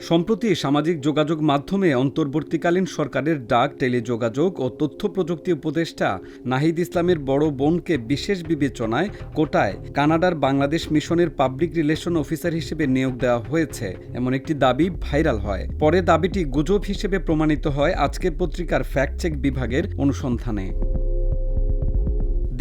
সম্প্রতি সামাজিক যোগাযোগ মাধ্যমে অন্তর্বর্তীকালীন সরকারের ডাক, টেলিযোগাযোগ ও তথ্য প্রযুক্তি উপদেষ্টা নাহিদ ইসলামের বড় বোনকে বিশেষ বিবেচনায় কোটায় কানাডার বাংলাদেশ মিশনের পাবলিক রিলেশন অফিসার হিসেবে নিয়োগ দেওয়া হয়েছে। এমন একটি দাবি ভাইরাল হয়। পরে দাবিটি গুজব হিসেবে প্রমাণিত হয় আজকের পত্রিকার ফ্যাক্ট চেক বিভাগের অনুসন্ধানে।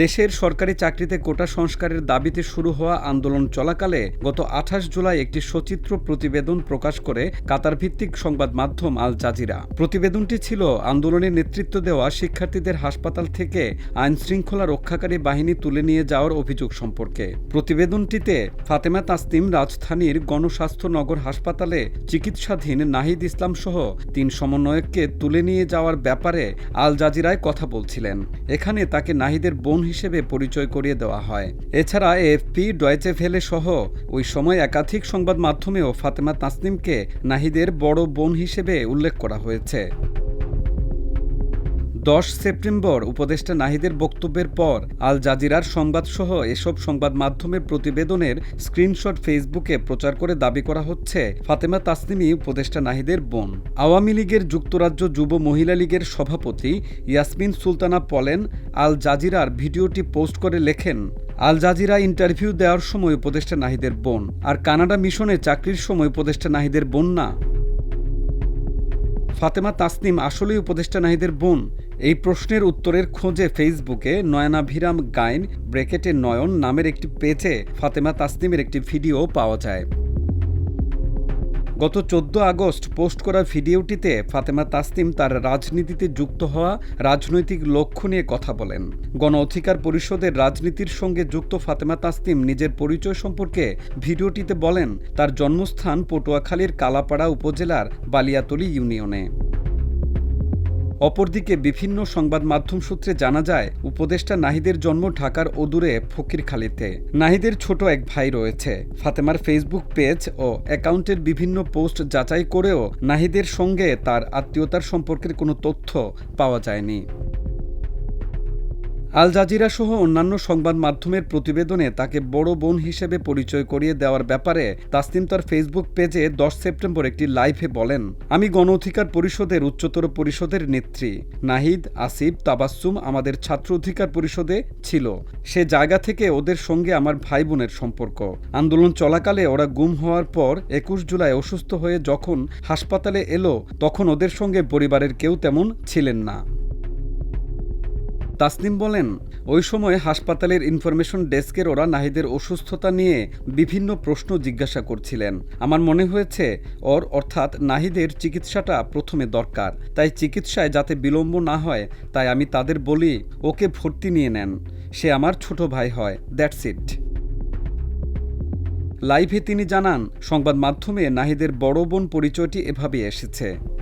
দেশের সরকারি চাকরিতে কোটা সংস্কারের দাবিতে শুরু হওয়া আন্দোলন চলাকালে গত আঠাশ জুলাই একটি সচিত্র প্রতিবেদন প্রকাশ করে কাতার ভিত্তিক সংবাদ মাধ্যম আল জাজিরা। প্রতিবেদনটি ছিল আন্দোলনের নেতৃত্ব দেওয়া শিক্ষার্থীদের হাসপাতাল থেকে আইন শৃঙ্খলা রক্ষাকারী বাহিনী তুলে নিয়ে যাওয়ার অভিযোগ সম্পর্কে। প্রতিবেদনটিতে ফাতেমা তাসতিম রাজধানীর গণস্বাস্থ্য নগর হাসপাতালে চিকিৎসাধীন নাহিদ ইসলাম সহ তিন সমন্বয়ককে তুলে নিয়ে যাওয়ার ব্যাপারে আল জাজিরায় কথা বলছিলেন। এখানে তাকে নাহিদের বোন হিসেবে পরিচয় করিয়ে দেওয়া হয়। এছাড়া এফপি ডয়েচে ফেলে সহ ওই সময় একাধিক সংবাদ মাধ্যমেও ফাতেমা তাসনিমকে নাহিদের বড় বোন হিসেবে উল্লেখ করা হয়েছে। দশ সেপ্টেম্বর উপদেষ্টা নাহিদের বক্তব্যের পর আল জাজিরার সংবাদসহ এসব সংবাদ মাধ্যমের প্রতিবেদনের স্ক্রিনশট ফেসবুকে প্রচার করে দাবি করা হচ্ছে ফাতেমা তাসনিমি উপদেষ্টা নাহিদের বোন। আওয়ামী লীগের যুক্তরাজ্য যুব মহিলা লীগের সভাপতি ইয়াসমিন সুলতানা পলেন আল জাজিরার ভিডিওটি পোস্ট করে লেখেন, আল জাজিরা ইন্টারভিউ দেওয়ার সময় উপদেষ্টা নাহিদের বোন, আর কানাডা মিশনে চাকরির সময় উপদেষ্টা নাহিদের বোন না। ফাতেমা তাসনিম আসলেই উপদেষ্টা নাহিদের বোন এই প্রশ্নের উত্তরের খোঁজে ফেসবুকে নয়নাভিরাম গাইন ব্রেকেটে নয়ন নামের একটি পেজে ফাতেমা তাসনিমের একটি ভিডিও পাওয়া যায়। গত চোদ্দ আগস্ট পোস্ট করা ভিডিওটিতে ফাতেমা তাসনিম তার রাজনীতিতে যুক্ত হওয়া, রাজনৈতিক লক্ষ্য নিয়ে কথা বলেন। গণ অধিকার পরিষদের রাজনীতির সঙ্গে যুক্ত ফাতেমা তাসনিম নিজের পরিচয় সম্পর্কে ভিডিওটিতে বলেন, তার জন্মস্থান পটুয়াখালীর কালাপাড়া উপজেলার বালিয়াতলী ইউনিয়নে। অপরদিকে বিভিন্ন সংবাদ মাধ্যম সূত্রে জানা যায়, উপদেষ্টা নাহিদের জন্ম ঢাকার অদূরে ফকিরখালিতে। নাহিদের ছোট এক ভাই রয়েছে। ফাতেমার ফেসবুক পেজ ও অ্যাকাউন্টের বিভিন্ন পোস্ট যাচাই করেও নাহিদের সঙ্গে তার আত্মীয়তার সম্পর্কের কোনো তথ্য পাওয়া যায়নি। আল জাজিরা সহ অন্যান্য সংবাদ মাধ্যমের প্রতিবেদনে তাকে বড় বোন হিসেবে পরিচয় করিয়ে দেওয়ার ব্যাপারে তাসনিম তার ফেসবুক পেজে দশ সেপ্টেম্বর একটি লাইভে বলেন, আমি গণ অধিকার পরিষদের উচ্চতর পরিষদের নেত্রী। নাহিদ, আসিফ তাবাসুম আমাদের ছাত্র অধিকার পরিষদে ছিল। সে জায়গা থেকে ওদের সঙ্গে আমার ভাই বোনের সম্পর্ক। আন্দোলন চলাকালে ওরা গুম হওয়ার পর একুশ জুলাই অসুস্থ হয়ে যখন হাসপাতালে এলো, তখন ওদের সঙ্গে পরিবারের কেউ তেমন ছিলেন না। তাসনিম বলেন, ওই সময় হাসপাতালের ইনফরমেশন ডেস্কের ওরা নাহিদের অসুস্থতা নিয়ে বিভিন্ন প্রশ্ন জিজ্ঞাসা করছিলেন। আমার মনে হয়েছে, ওর অর্থাৎ নাহিদের চিকিৎসাটা প্রথমে দরকার। তাই চিকিৎসায় যাতে বিলম্ব না হয়, তাই আমি তাদের বলি, ওকে ভর্তি নিয়ে নেন। সে আমার ছোট ভাই হয়, দ্যাটস ইট। লাইভে তিনি জানান, সংবাদ মাধ্যমে নাহিদের বড় বোন পরিচয়টি এভাবে এসেছে।